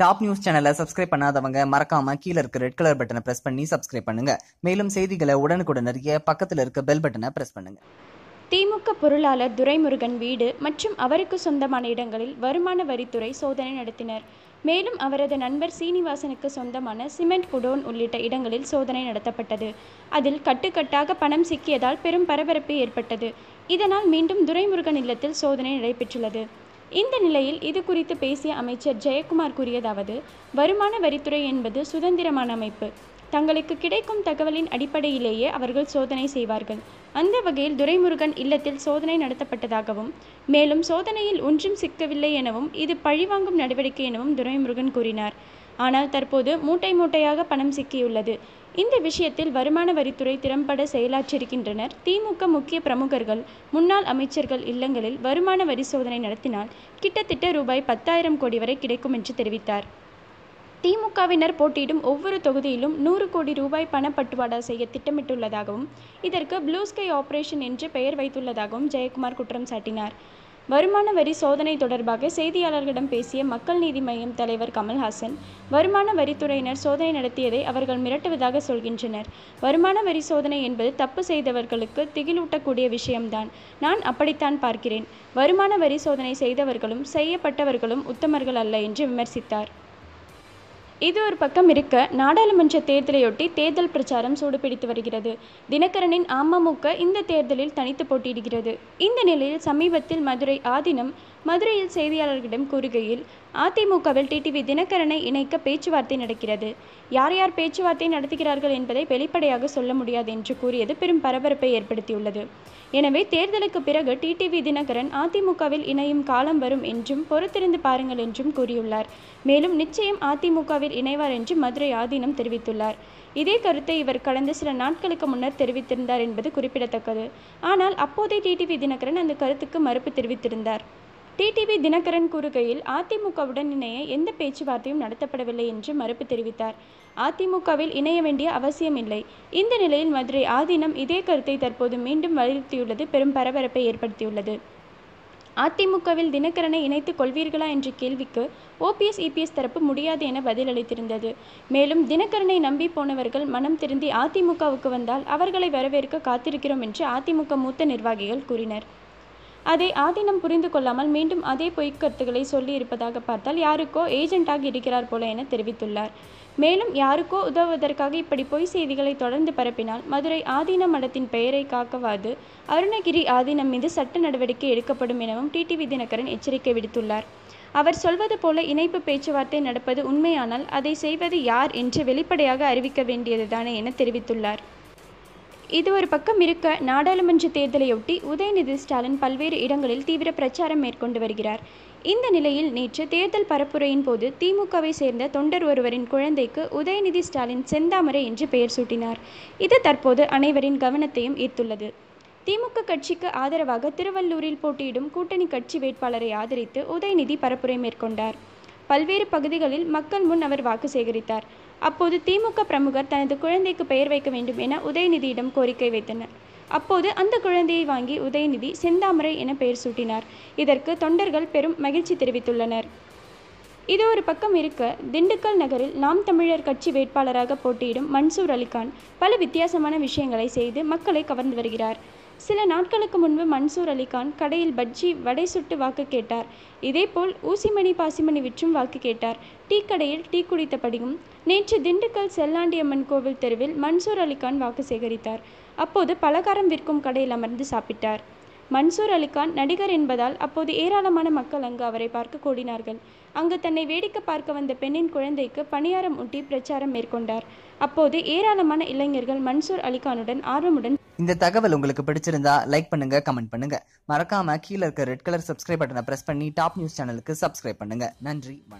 Top news சேனலை subscribe பண்ணாதவங்க மறக்காம கீழே இருக்க ரெட் கலர் பட்டனை பிரஸ் பண்ணி சப்ஸ்கிரைப் பண்ணுங்க. மேலும் செய்திகளை உடனுக்குடன் அறிய பக்கத்தில் இருக்க பெல் பட்டனை பிரஸ் பண்ணுங்க. திமுக பொருளாளர் துரைமுருகன் வீடு மற்றும் அவருக்கு சொந்தமான இடங்களில் வருமான வரித்துறை சோதனை நடத்தினர். மேலும் அவரது நண்பர் சீனிவாசனுக்கு சொந்தமான சிமெண்ட் குடோன் உள்ளிட்ட இடங்களில் சோதனை நடத்தப்பட்டது. அதில் கட்டுக்கட்டாக பணம் சிக்கியதால் பெரும் பரபரப்பு ஏற்பட்டது. இதனால் மீண்டும் துரைமுருகன் இல்லத்தில் சோதனை நடைபெற்றுள்ளது. இந்த நிலையில் இது குறித்து பேசிய அமைச்சர் ஜெயக்குமார் கூறியதாவது வருமான வரித்துறை என்பது சுதந்திரமான அமைப்பு. தங்களுக்கு கிடைக்கும் தகவலின் அடிப்படையிலேயே அவர்கள் சோதனை செய்வார்கள். அந்த வகையில் துரைமுருகன் இல்லத்தில் சோதனை நடத்தப்பட்டதாகவும் மேலும் சோதனையில் ஒன்றும் சிக்கவில்லை எனவும் இது பழிவாங்கும் நடவடிக்கை எனவும் துரைமுருகன் கூறினார். ஆனால் தற்போது மூட்டை மூட்டையாக பணம் சிக்கியுள்ளது. இந்த விஷயத்தில் வருமான வரித்துறை திறம்பட செயலாற்றிருக்கின்றனர் திமுக முக்கிய பிரமுகர்கள் முன்னாள் அமைச்சர்கள் இல்லங்களில் வருமான வரி சோதனை நடத்தினால் கிட்டத்தட்ட ரூபாய் பத்தாயிரம் கோடி வரை கிடைக்கும் என்று தெரிவித்தார். திமுகவினர் போட்டியிடும் ஒவ்வொரு தொகுதியிலும் நூறு கோடி ரூபாய் பணப்பட்டுவாடா செய்ய திட்டமிட்டுள்ளதாகவும் இதற்கு ப்ளூ ஸ்கை ஆபரேஷன் என்று பெயர் வைத்துள்ளதாகவும் ஜெயக்குமார் குற்றம் சாட்டினார். வருமான வரி சோதனை தொடர்பாக செய்தியாளர்களிடம் பேசிய மக்கள் நீதி மய்யம் தலைவர் கமல்ஹாசன் வருமான வரித்துறையினர் சோதனை நடத்தியதை அவர்கள் மிரட்டுவதாக சொல்கின்றனர். வருமான வரி சோதனை என்பது தப்பு செய்தவர்களுக்கு திகிலூட்டக்கூடிய விஷயம்தான். நான் அப்படித்தான் பார்க்கிறேன். வருமான வரி சோதனை செய்தவர்களும் செய்யப்பட்டவர்களும் உத்தமர்கள் அல்ல என்று விமர்சித்தார். இது ஒரு பக்கம் இருக்க நாடாளுமன்ற தேர்தலையொட்டி தேர்தல் பிரச்சாரம் சூடுபிடித்து வருகிறது. தினகரனின் அமமுக இந்த தேர்தலில் தனித்து போட்டியிடுகிறது. இந்த நிலையில் சமீபத்தில் மதுரை ஆதினம் மதுரையில் செய்தியாளர்களிடம் கூறுகையில் அதிமுகவில் டிடிவி தினகரனை இணைக்க பேச்சுவார்த்தை நடக்கிறது. யார் யார் பேச்சுவார்த்தை நடத்துகிறார்கள் என்பதை வெளிப்படையாக சொல்ல முடியாது என்று கூறியது பெரும் பரபரப்பை ஏற்படுத்தியுள்ளது. எனவே தேர்தலுக்கு பிறகு டிடிவி தினகரன் அதிமுகவில் இணையும் காலம் வரும் என்றும் பொறுத்திருந்து பாருங்கள் என்றும் கூறியுள்ளார். மேலும் நிச்சயம் அதிமுகவில் இணைவார் என்று மதுரை ஆதீனம் தெரிவித்துள்ளார். இதே கருத்தை இவர் கடந்த சில நாட்களுக்கு முன்னர் தெரிவித்திருந்தார் என்பது குறிப்பிடத்தக்கது. ஆனால் அப்போதே டிடிவி தினகரன் அந்த கருத்துக்கு மறுப்பு தெரிவித்திருந்தார். டிடிவி தினகரன் கூறுகையில் அதிமுகவுடன் இணைய எந்த பேச்சுவார்த்தையும் நடத்தப்படவில்லை என்று மறுப்பு தெரிவித்தார். அதிமுகவில் இணைய வேண்டிய அவசியமில்லை இந்த நிலையில் மதுரை ஆதீனம் இதே கருத்தை தற்போது மீண்டும் வலியுறுத்தியுள்ளது. பெரும் பரபரப்பை ஏற்படுத்தியுள்ளது. அதிமுகவில் தினகரனை இணைத்துக் கொள்வீர்களா என்ற கேள்விக்கு ஓபிஎஸ் இபிஎஸ் தரப்பு முடியாது என பதிலளித்திருந்தது மேலும் தினகரனை நம்பி போனவர்கள் மனம் திருந்தி அதிமுகவுக்கு வந்தால் அவர்களை வரவேற்க காத்திருக்கிறோம் என்று அதிமுக மூத்த நிர்வாகிகள் கூறினர். அதை ஆதீனம் புரிந்து கொள்ளாமல் மீண்டும் அதே பொய்க்கருத்துக்களை சொல்லி இருப்பதாக பார்த்தால் யாருக்கோ ஏஜென்ட்டாக இருக்கிறார் போல என தெரிவித்துள்ளார். மேலும் யாருக்கோ உதவுவதற்காக இப்படி பொய் செய்திகளை தொடர்ந்து பரப்பினால் மதுரை ஆதீன மடத்தின் பெயரை காக்கவாது. அருணகிரி ஆதீனம் மீது சட்ட நடவடிக்கை எடுக்கப்படும் எனவும் டிடிவி தினகரன் எச்சரிக்கை விடுத்துள்ளார். அவர் சொல்வது போல இணைப்பு பேச்சுவார்த்தை நடப்பது உண்மையானால் அதை செய்வது யார் என்று வெளிப்படையாக அறிவிக்க வேண்டியதுதானே என தெரிவித்துள்ளார். இது ஒரு பக்கம் இருக்க நாடாளுமன்ற தேர்தலையொட்டி உதயநிதி ஸ்டாலின் பல்வேறு இடங்களில் தீவிர பிரச்சாரம் மேற்கொண்டு வருகிறார். இந்த நிலையில் நேற்று தேர்தல் பரப்புரையின் போது திமுகவை சேர்ந்த தொண்டர் ஒருவரின் குழந்தைக்கு உதயநிதி ஸ்டாலின் செந்தாமரை என்று பெயர் சூட்டினார். இது தற்போது அனைவரின் கவனத்தையும் ஈர்த்துள்ளது. திமுக கட்சிக்கு ஆதரவாக திருவள்ளூரில் போட்டியிடும் கூட்டணி கட்சி வேட்பாளரை ஆதரித்து உதயநிதி பரப்புரை மேற்கொண்டார். பல்வேறு பகுதிகளில் மக்கள் முன் அவர் வாக்கு சேகரித்தார். அப்போது திமுக பிரமுகர் தனது குழந்தைக்கு பெயர் வைக்க வேண்டும் என உதயநிதியிடம் கோரிக்கை வைத்தனர். அப்போது அந்த குழந்தையை வாங்கி உதயநிதி செந்தாமரை என பெயர் சூட்டினார். இதற்கு தொண்டர்கள் பெரும் மகிழ்ச்சி தெரிவித்துள்ளனர். இது ஒரு பக்கம் இருக்க திண்டுக்கல் நகரில் நாம் தமிழர் கட்சி வேட்பாளராக போட்டியிடும் மன்சூர் அலிகான் பல வித்தியாசமான விஷயங்களை செய்து மக்களை கவர்ந்து வருகிறார். சில நாட்களுக்கு முன்பு மன்சூர் அலிகான் கடையில் பஜ்ஜி வடை சுட்டு வாக்கு கேட்டார். இதேபோல் ஊசிமணி பாசிமணி விற்றும் வாக்கு கேட்டார். டீ கடையில் டீ குடித்தபடியும் நேற்று திண்டுக்கல் செல்லாண்டியம்மன் கோவில் தெருவில் மன்சூர் அலிகான் வாக்கு சேகரித்தார். அப்போது பலகாரம் விற்கும் கடையில் அமர்ந்து சாப்பிட்டார். மன்சூர் அலிகான் நடிகர் என்பதால் அப்போது ஏராளமான மக்கள் அங்கு அவரை பார்க்க கூடினார்கள். அங்கு தன்னை வேடிக்கை பார்க்க வந்த பெண்ணின் குழந்தைக்கு பணியாரம் ஊட்டி பிரச்சாரம் மேற்கொண்டார். அப்போது ஏராளமான இளைஞர்கள் மன்சூர் அலிகானுடன் ஆர்வமுடன் இந்த தகவல் உங்களுக்கு பிடிச்சிருந்தா லைக் பண்ணுங்க கமெண்ட் பண்ணுங்க. மறக்காம கீழே இருக்க ரெட் கலர் சப்ஸ்கிரைப் பட்டனை பிரஸ் பண்ணி டாப் நியூஸ் சேனலுக்கு சப்ஸ்கிரைப் பண்ணுங்க. நன்றி வணக்கம்.